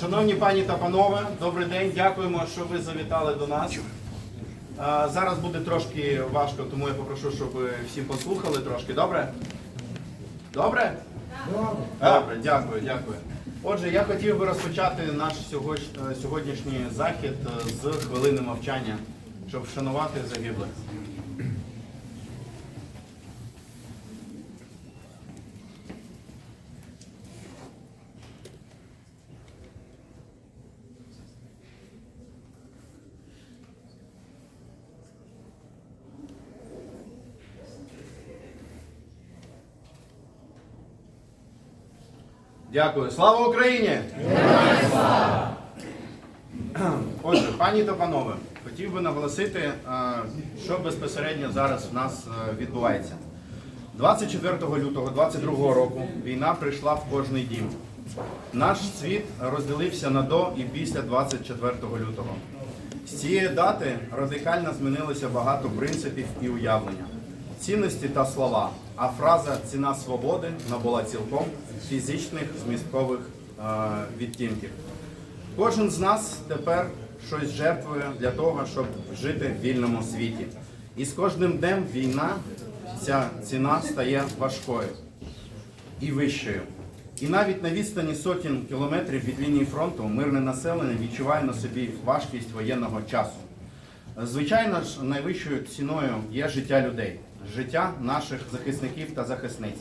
Шановні пані та панове, добрий день. Дякуємо, що ви завітали до нас. Зараз буде трошки важко, тому я попрошу, щоб всі послухали трошки. Добре? Добре? Добре, дякую, дякую. Отже, я хотів би розпочати наш сьогоднішній захід з хвилини мовчання, щоб вшанувати загиблих. Дякую. Слава Україні! Отже, пані та панове, хотів би наголосити, е, що безпосередньо зараз в нас е, відбувається. 24 лютого 22 року війна прийшла в кожний дім. Наш світ розділився на до і після 24 лютого. З цієї дати радикально змінилося багато принципів і уявлення, цінності та слова. А фраза ціна свободи набула цілком фізичних змісткових е, відтінків. Кожен з нас тепер щось жертвує для того, щоб жити в вільному світі. І з кожним днем війна, ця ціна стає важкою і вищою. І навіть на відстані сотень кілометрів від лінії фронту мирне населення відчуває на собі важкість воєнного часу. Звичайно ж, найвищою ціною є життя людей, життя наших захисників та захисниць,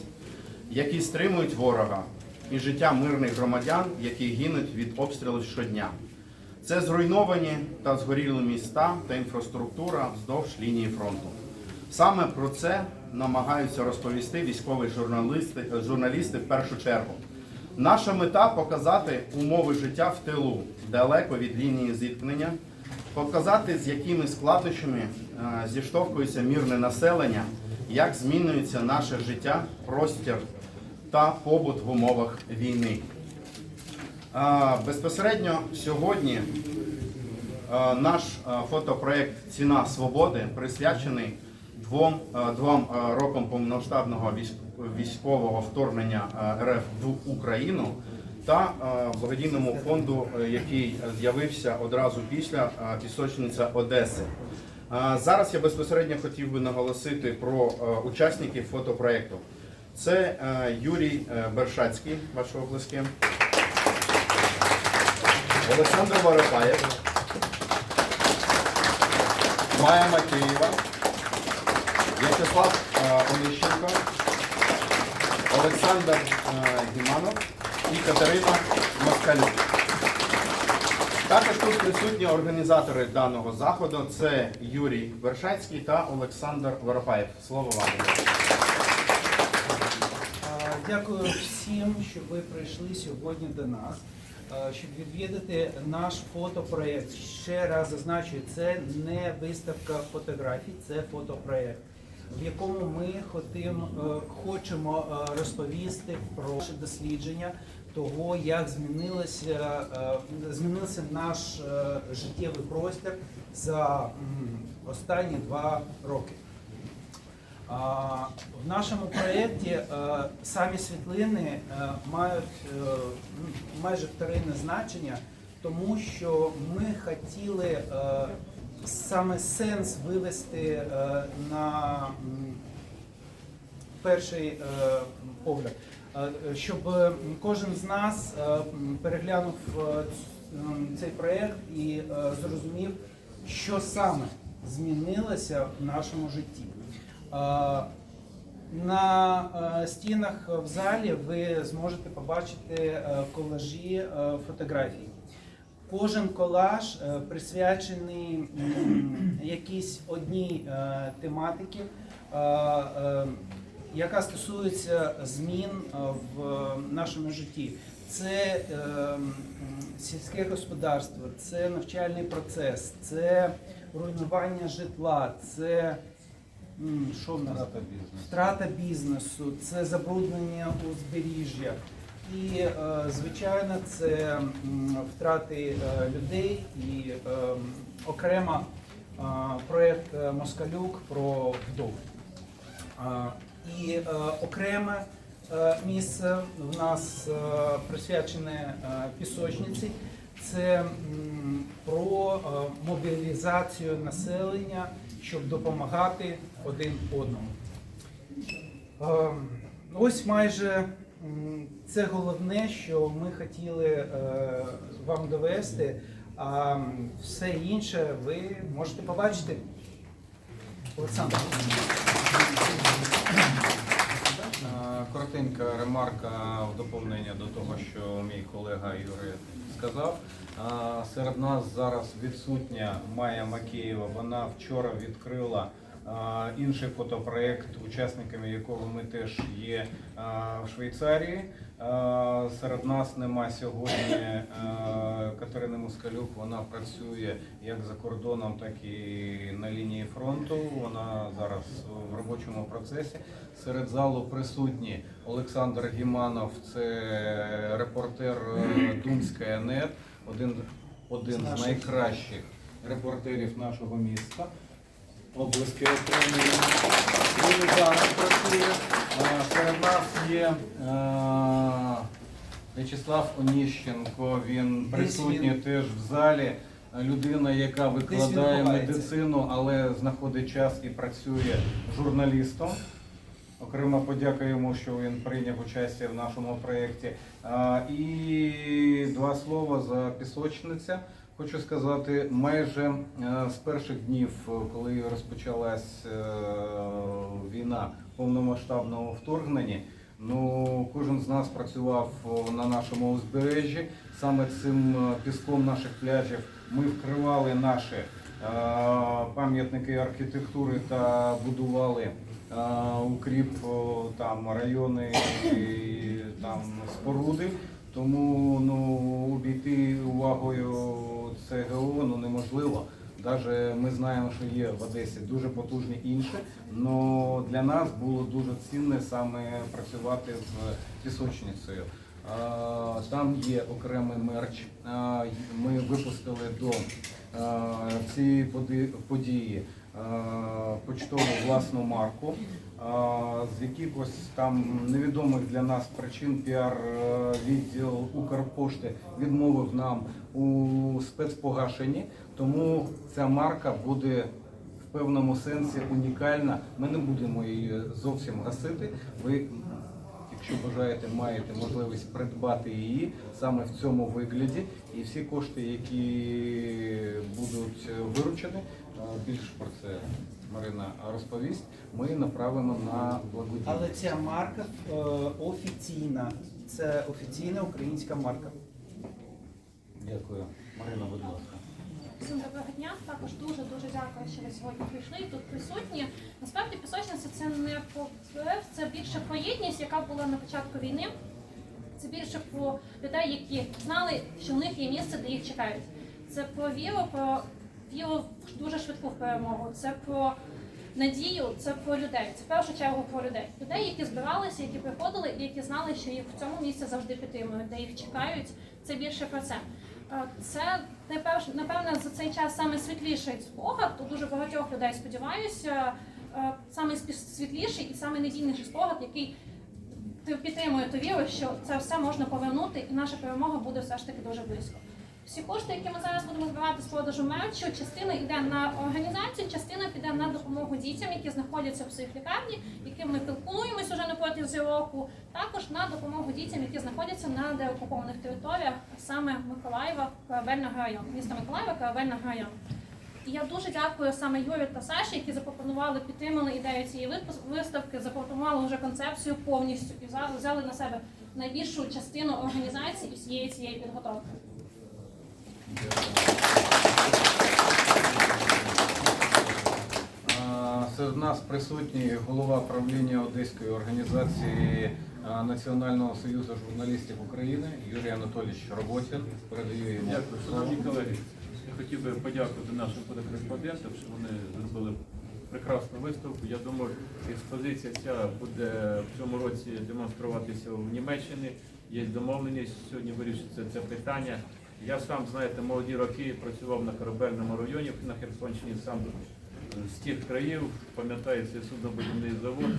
які стримують ворога, і життя мирних громадян, які гинуть від обстрілів щодня. Це зруйновані та згорілі міста та інфраструктура вздовж лінії фронту. Саме про це намагаються розповісти військові журналісти, журналісти в першу чергу. Наша мета показати умови життя в тилу, далеко від лінії зіткнення, показати, з якими складнощами зіштовхується мирне населення, як змінюється наше життя, простір та побут в умовах війни. Е, Безпосередньо сьогодні Е, Наш е, фотопроект Ціна свободи присвячений двом, е, двом е, рокам повномасштабного військ- військового вторгнення е, РФ в Україну та е, благодійному фонду, е, який з'явився одразу після е, пісочниця Одеси. Зараз я безпосередньо хотів би наголосити про е, учасників фотопроекту. Це е, Юрій е, Бершацький, ваші оплески, Олександр Воропаєв. Майя Макеєва, В'ячеслав Онищенко, Олександр Гіманов і Катерина Москалюк. Також тут присутні організатори даного заходу це Юрій Вершацький та Олександр Воропаєв. Слово вам. Дякую всім, що ви прийшли сьогодні до нас, щоб відвідати наш фотопроєкт. Ще раз зазначую, це не виставка фотографій, це фотопроєкт, в якому ми хотим, е, хочемо е, розповісти про наше дослідження того, як змінилося, е, змінився наш е, життєвий простір за останні два роки. В нашому проєкті е, самі світлини мають майже вторинне значення, тому що ми хотіли саме сенс вивести на перший погляд, щоб е, кожен з нас е, переглянув е, цей проєкт і е, зрозумів, що саме змінилося в нашому житті. Е, На е, стінах в залі ви зможете побачити е, колажі е, фотографій. Кожен колаж е, присвячений якійсь одній е, тематиці, е, е, яка стосується змін е, в нашому житті. Це е, сільське господарство, це навчальний процес, це руйнування житла, це що в нас? втрата бізнесу, це забруднення узбережжя. І, е, звичайно, це втрати е, людей і е, окремо е, проєкт е, Москалюк про вдов. І е, окреме е, місце в нас е, присвячене е, пісочниці. Це м, про е, мобілізацію населення, щоб допомагати один одному. Е, Ось майже м, це головне, що ми хотіли е, вам довести, а все інше ви можете побачити. Олександр. Коротенька ремарка в доповнення до того, що мій колега Юрій сказав. Серед нас зараз відсутня Майя Макеєва. Вона вчора відкрила інший фотопроект, учасниками якого ми теж є в Швейцарії. Серед нас нема сьогодні Катерини Москалюк. Вона працює як за кордоном, так і на лінії фронту. Вона зараз в робочому процесі. Серед залу присутні Олександр Гіманов, це репортер е, Думська НЕТ, один, один з найкращих репортерів нашого міста. Облески отримуємо. Він зараз працює. Серед нас є е, В'ячеслав Оніщенко, він присутній теж в залі. Людина, яка викладає медицину, але знаходить час і працює журналістом. Окрема подяка йому, що він прийняв участь в нашому проєкті. І два слова за пісочниця. Хочу сказати, майже е, з перших днів, е, коли розпочалась е, війна повномасштабного вторгнення, ну кожен з нас працював на нашому узбережжі. Саме цим піском наших пляжів ми вкривали наші пам'ятники архітектури та будували укріп там райони і там споруди. Тому ну обійти увагою ЦГО ну неможливо. Даже ми знаємо, що є в Одесі дуже потужні інші, але для нас було дуже цінне саме працювати з пісочницею. Там є окремий мерч. Ми випустили до цієї події почтову власну марку. З якихось там невідомих для нас причин піар е, Укрпошти відмовив нам у спецпогашенні, тому ця марка буде в певному сенсі унікальна. Ми не будемо її зовсім гасити. Ви Якщо бажаєте, маєте можливість придбати її саме в цьому вигляді, і всі кошти, які будуть виручені, е, більше про це Марина розповість, ми направимо на благодійність. Але ця марка е, офіційна. Це офіційна українська марка. Дякую, Марина, будь ласка. Всім доброго дня. Також дуже дуже дякую, що ви сьогодні прийшли і тут присутні. Насправді пісочниця це не про це більше про єдність, яка була на початку війни. Це більше про людей, які знали, що в них є місце, де їх чекають. Це про віру, про в дуже швидку в перемогу. Це про надію, це про людей. Це в першу чергу про людей. Людей, які збиралися, які приходили, і які знали, що їх в цьому місці завжди підтримують, де їх чекають. Це більше про це. Це найперш- напевне за цей час саме світліший спогад. У дуже багатьох людей сподіваюся. Саме світліший і саме надійніший спогад, який ти підтримує ту віру, що це все можна повернути, і наша перемога буде все ж таки дуже близько. Всі кошти, які ми зараз будемо збирати з продажу мерчу, частина йде на організацію, частина піде на допомогу дітям, які знаходяться в психлікарні, яким ми пілкуємось уже на протязі року. Також на допомогу дітям, які знаходяться на деокупованих територіях, саме Миколаєва, Корабельного району, міста Миколаєва, Корабельного району. І я дуже дякую саме Юрію та Саші, які запропонували, підтримали ідею цієї виставки, запропонували вже концепцію повністю і взяли- на себе найбільшу частину організації всієї цієї підготовки. Серед нас присутній голова правління Одеської організації Національного союзу журналістів України Юрій Анатолійович Роботін. Передаю йому Дякую, шановні колеги. Я хотів би подякувати нашим фотокореспондентам, що вони зробили прекрасну виставку. Я думаю, експозиція ця буде в цьому році демонструватися в Німеччині. Є домовленість, сьогодні вирішиться це питання. Я сам, знаєте, молоді роки працював на корабельному районі на Херсонщині, сам з тих країв, пам'ятаю, цей суднобудівний завод.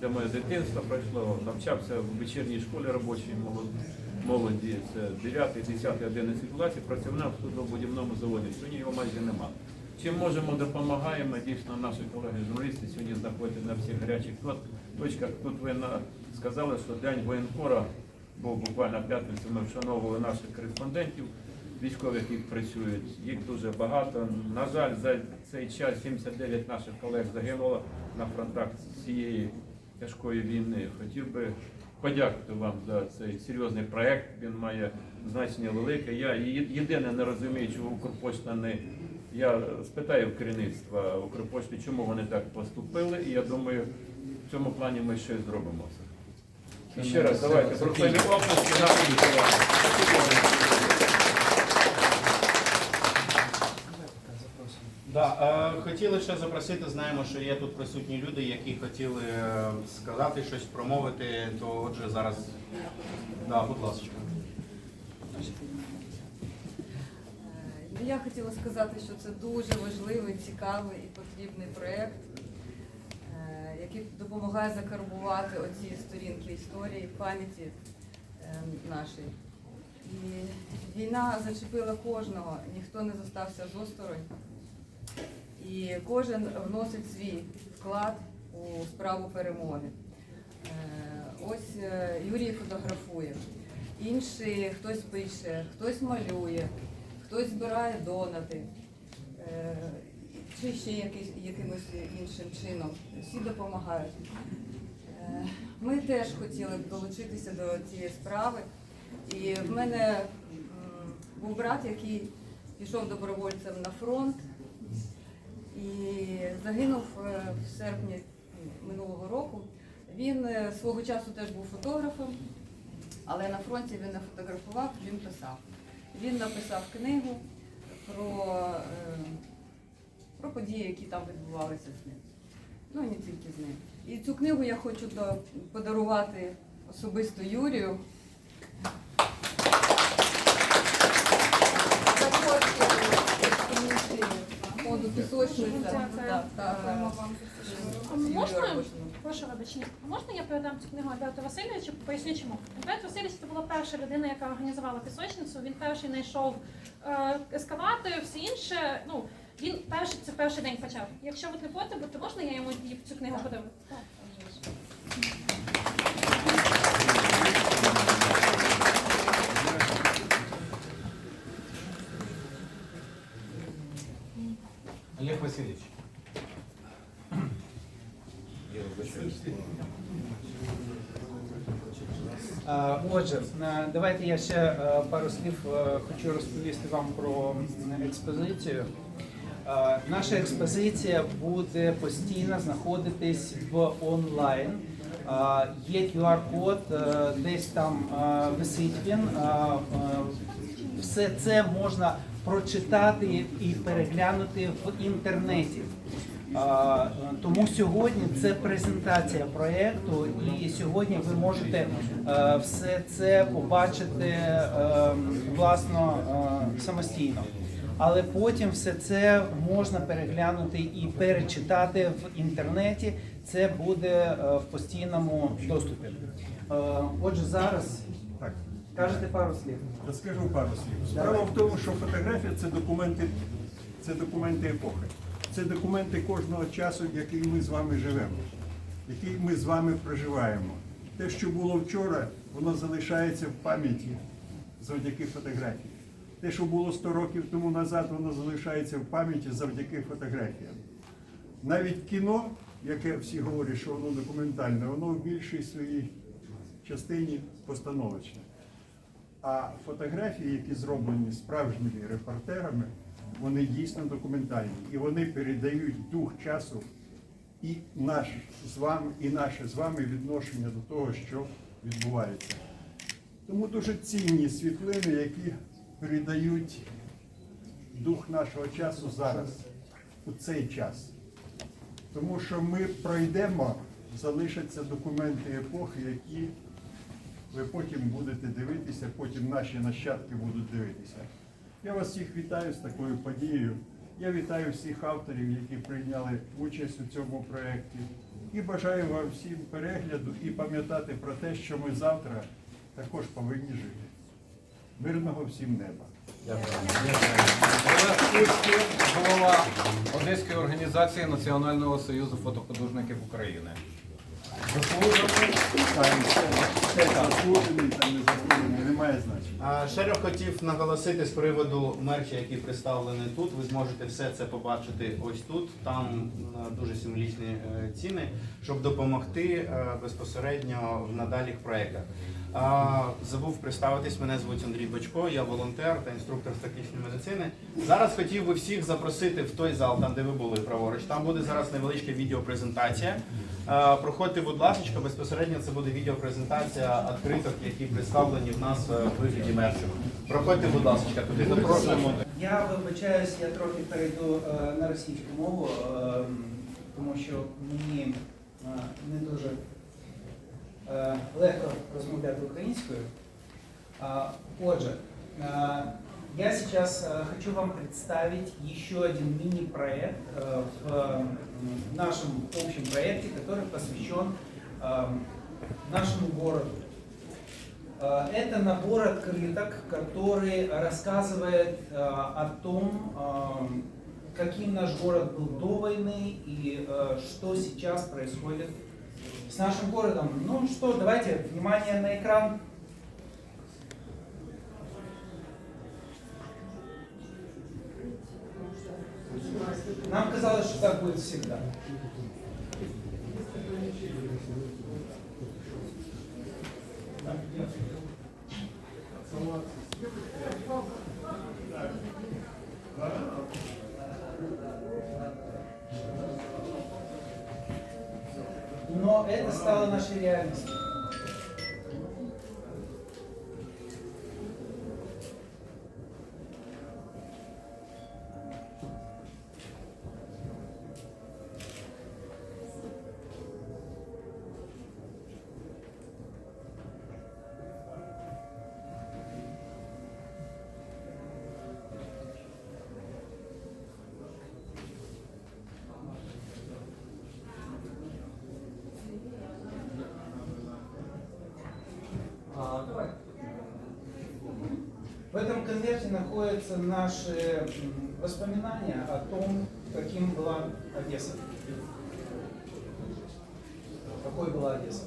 Це моє дитинство пройшло, навчався в вечірній школі робочій молоді. Це 9, 10, 11 класі, працював на суднобудівному заводі. Сьогодні його майже нема. Чим можемо, допомагаємо. Дійсно, наші колеги журналісти сьогодні знаходяться на всіх гарячих точках. Тут ви сказали, що день воєнкора був буквально п'ятницю. Ми вшановували наших кореспондентів, військових, які працюють. Їх дуже багато. На жаль, за цей час 79 наших колег загинуло на фронтах цієї тяжкої війни. Хотів би подякувати вам за цей серйозний проект. Він має значення велике. Я єдине не розумію, чому Укрпошта не. Я спитаю керівництва Укрпошти, чому вони так поступили, і я думаю, в цьому плані ми щось зробимо. І ще раз давайте проклеймо оплески нашим колегам. Да, е, хотіли ще запросити, знаємо, що є тут присутні люди, які хотіли е, сказати щось, промовити, то отже зараз. Да, будь ласка. Е, Я хотіла сказати, що це дуже важливий, цікавий і потрібний проєкт, е, який допомагає закарбувати оці сторінки історії, пам'яті е, нашої. І війна зачепила кожного, ніхто не зостався з осторонь. І кожен вносить свій вклад у справу перемоги. Е, Ось е, Юрій фотографує, інший хтось пише, хтось малює, хтось збирає донати, е, чи ще якимось іншим чином. Всі допомагають. Ми теж хотіли б долучитися до цієї справи. І в мене був брат, який пішов добровольцем на фронт і загинув е, в серпні минулого року. Він е, свого часу теж був фотографом, але на фронті він не фотографував, він писав. Він написав книгу про, е, про події, які там відбувалися з ним. Ну і не тільки з ним. І цю книгу я хочу подарувати особисто Юрію. Також е, фонду пісочниця. А Можна, прошу вибачення, а можна я передам цю книгу Альберту Васильовичу? Поясню чому. Альберт Васильович це була перша людина, яка організувала пісочницю. Він перший знайшов е, ескаватори, все інше. Ну він перший це перший день почав. Якщо ви не проти, то можна я йому цю книгу подарую? Васильович. Е, Отже, е, давайте я ще е, пару слів хочу розповісти вам про експозицію. Наша експозиція буде постійно знаходитись в онлайн. Є QR-код, десь там висить він. Все це можна прочитати і переглянути в інтернеті. Тому сьогодні це презентація проєкту, і сьогодні ви можете е, все це побачити е, власно е, самостійно. Але потім все це можна переглянути і перечитати в інтернеті. Це буде в постійному доступі. Отже, зараз Так, кажете пару слів. розкажу пару слів. Справа в тому, що фотографія це документи, це документи епохи. Це документи кожного часу, який ми з вами живемо, який ми з вами проживаємо. Те, що було вчора, воно залишається в пам'яті завдяки фотографії. Те, що було 100 років тому назад, воно залишається в пам'яті завдяки фотографіям. Навіть кіно, яке всі говорять, що воно документальне, воно в більшій своїй частині постановочне. А фотографії, які зроблені справжніми репортерами, вони дійсно документальні. І вони передають дух часу і наш з вами, і наше з вами відношення до того, що відбувається. Тому дуже цінні світлини, які передають дух нашого часу зараз, у цей час. Тому що ми пройдемо, залишаться документи епохи, які ви потім будете дивитися, потім наші нащадки будуть дивитися. Я вас всіх вітаю з такою подією. Я вітаю всіх авторів, які прийняли участь у цьому проєкті. І бажаю вам всім перегляду і пам'ятати про те, що ми завтра також повинні жити. Мирного всім неба! Кузький, голова Одеської організації Національного союзу фотохудожників України. А, Ще раз хотів наголосити з приводу мерча, який представлений тут. Ви зможете все це побачити ось тут. Там е, дуже символічні е, ціни, щоб допомогти е, безпосередньо в надаліх проєктах. Забув представитись, мене звуть Андрій Бочко, я волонтер та інструктор з тактичної медицини. Зараз хотів би всіх запросити в той зал, там де ви були праворуч. Там буде зараз невеличка відеопрезентація. Проходьте, будь ласка, безпосередньо це буде відеопрезентація відкриток, які представлені в нас е, в вигляді мерчу. Проходьте, будь ласка, туди запрошуємо. Я вибачаюсь, я трохи перейду е, на російську мову, е, тому що мені е, не дуже легко розмовляти українською. А, Отже, я сейчас хочу вам представить еще один мини-проект в нашем общем проекте, который посвящен э, нашему городу. Э, Это набор открыток, который рассказывает э, о том, каким наш город был до войны и что сейчас происходит с нашим городом. Ну что, давайте, внимание на экран. Нам казалось, что так будет всегда. Это стало нашей реальностью. Этом конверте находятся наши воспоминания о том, каким была Одесса. Какой была Одесса.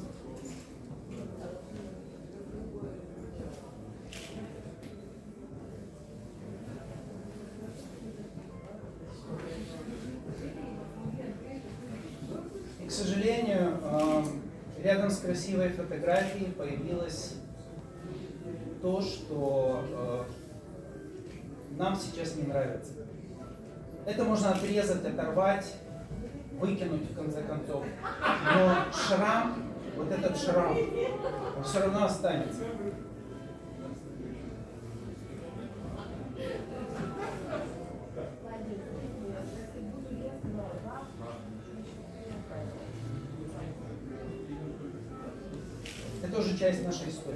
И, к сожалению, эм, рядом с красивой фотографией появилась то, что э, нам сейчас не нравится. Это можно отрезать, оторвать, выкинуть в конце концов. Но шрам, вот этот шрам, он все равно останется. Это уже часть нашей истории.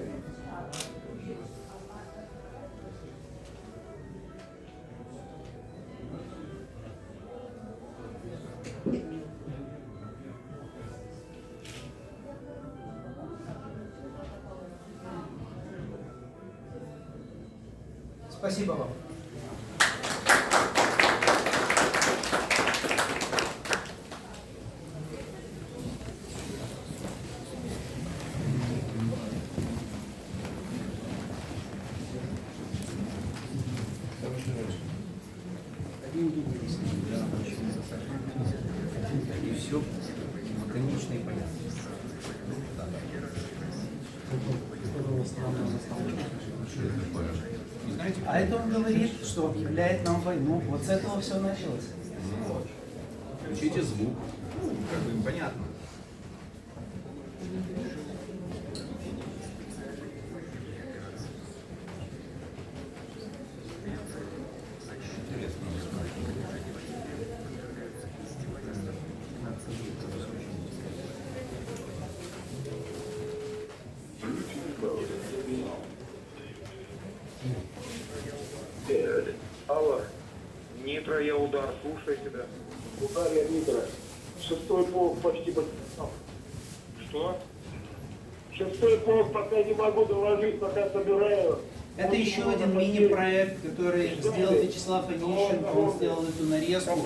Спасибо вам. что объявляет нам войну. Вот с этого все началось. Включите звук. Ну, как бы понятно. Почти подписал. Что? Шестой полк пока не могу доложить, пока собираю. Это еще один мини-проект, который сделал Вячеслав Онищенко, он сделал эту нарезку,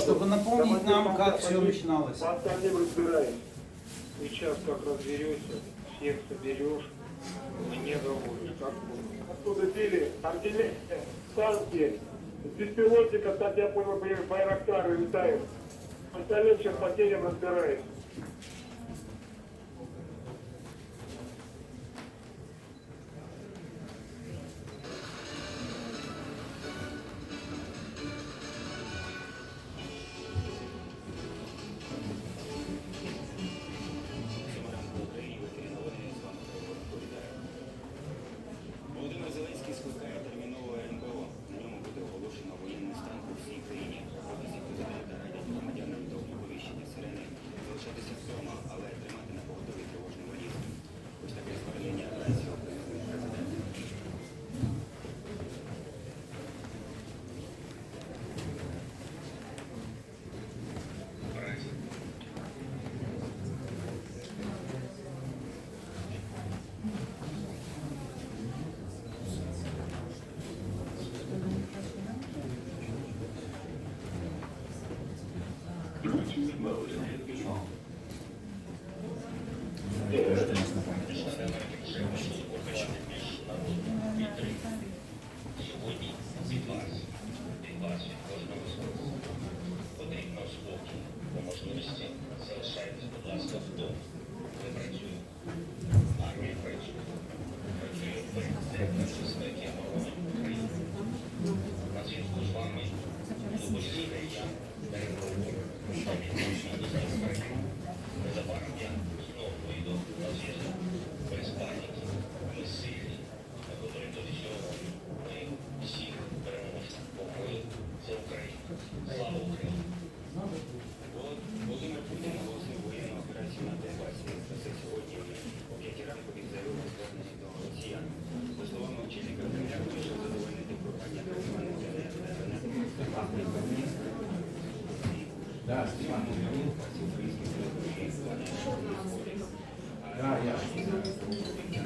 чтобы напомнить нам, как все начиналось. По остальным разбираюсь. Сейчас как разберешься, всех соберешь, мне говоришь, как будет. Оттуда били артиллерия, танки, беспилотника, кстати, я понял, байрактары летают. Остальным сейчас потерям разбираюсь. stuff it does. Да, я.